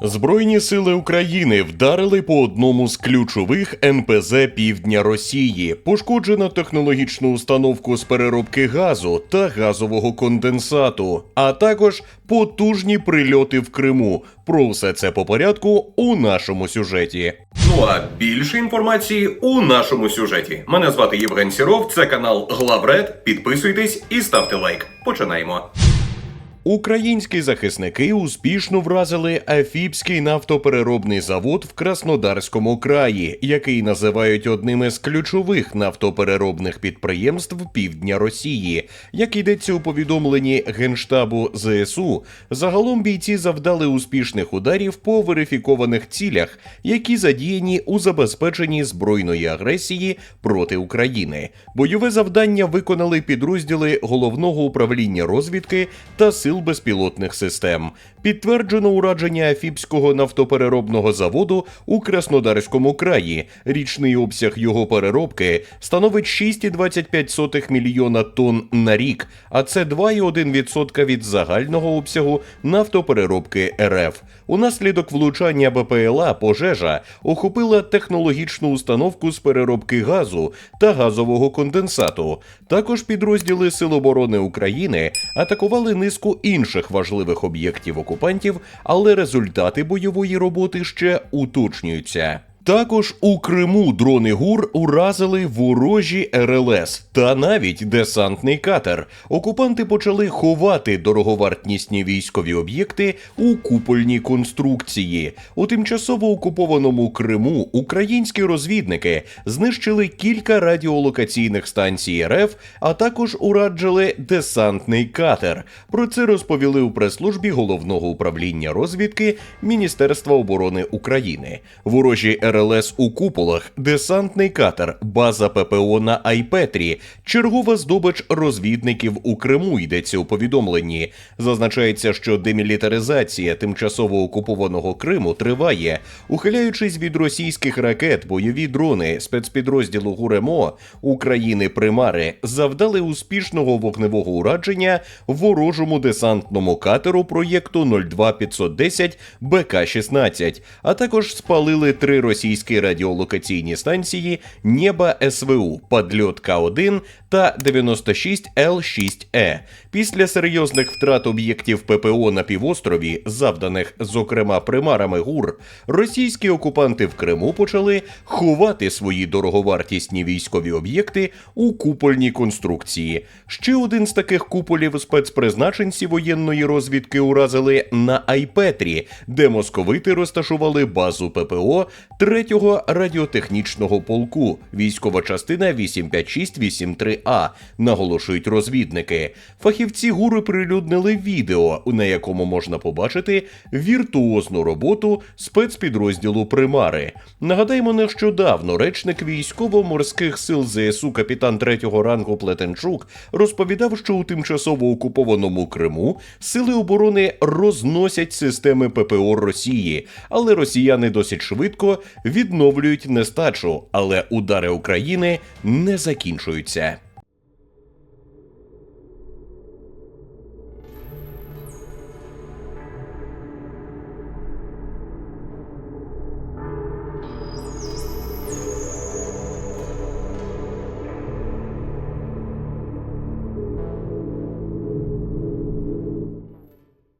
Збройні сили України вдарили по одному з ключових НПЗ півдня Росії. Пошкоджено технологічну установку з переробки газу та газового конденсату, а також потужні прильоти в Криму. Про все це по порядку у нашому сюжеті. Ну а більше інформації у нашому сюжеті. Мене звати Євген Сіров. Це канал Главред. Підписуйтесь і ставте лайк. Починаємо. Українські захисники успішно вразили Афіпський нафтопереробний завод в Краснодарському краї, який називають одним із ключових нафтопереробних підприємств півдня Росії. Як йдеться у повідомленні Генштабу ЗСУ, загалом бійці завдали успішних ударів по верифікованих цілях, які задіяні у забезпеченні збройної агресії проти України. Бойове завдання виконали підрозділи головного управління розвідки та сил безпілотних систем. Підтверджено ураження Афіпського нафтопереробного заводу у Краснодарському краї. Річний обсяг його переробки становить 6,25 мільйона тонн на рік, а це 2,1% від загального обсягу нафтопереробки РФ. Унаслідок влучання БПЛА пожежа охопила технологічну установку з переробки газу та газового конденсату. Також підрозділи Сил оборони України атакували низку інших важливих об'єктів окупантів, але результати бойової роботи ще уточнюються. Також у Криму дрони ГУР уразили ворожі РЛС та навіть десантний катер. Окупанти почали ховати дороговартісні військові об'єкти у купольній конструкції. У тимчасово окупованому Криму українські розвідники знищили кілька радіолокаційних станцій РФ, а також ураджили десантний катер. Про це розповіли у прес-службі головного управління розвідки Міністерства оборони України. Ворожі РЛС у куполах, десантний катер, база ППО на Айпетрі, чергова здобич розвідників у Криму йдеться у повідомленні. Зазначається, що демілітаризація тимчасово окупованого Криму триває, ухиляючись від російських ракет, бойові дрони спецпідрозділу ГУРЕМО України Примари завдали успішного вогневого ураження ворожому десантному катеру проєкту 02510 БК-16, а також спалили три російські радіолокаційні станції Нєба СВУ, Падльот К1 та 96 Л6Е. Після серйозних втрат об'єктів ППО на півострові, завданих зокрема примарами ГУР, російські окупанти в Криму почали ховати свої дороговартісні військові об'єкти у купольній конструкції. Ще один з таких куполів спецпризначенці воєнної розвідки уразили на Айпетрі, де московити розташували базу ППО 3-го радіотехнічного полку, військова частина 85683А, наголошують розвідники. Фахівці гури прилюднили відео, на якому можна побачити віртуозну роботу спецпідрозділу Примари. Нагадаємо, нещодавно речник військово-морських сил ЗСУ капітан третього рангу Плетенчук розповідав, що у тимчасово окупованому Криму сили оборони розносять системи ППО Росії, але росіяни досить швидко відновлюють нестачу, але удари України не закінчуються.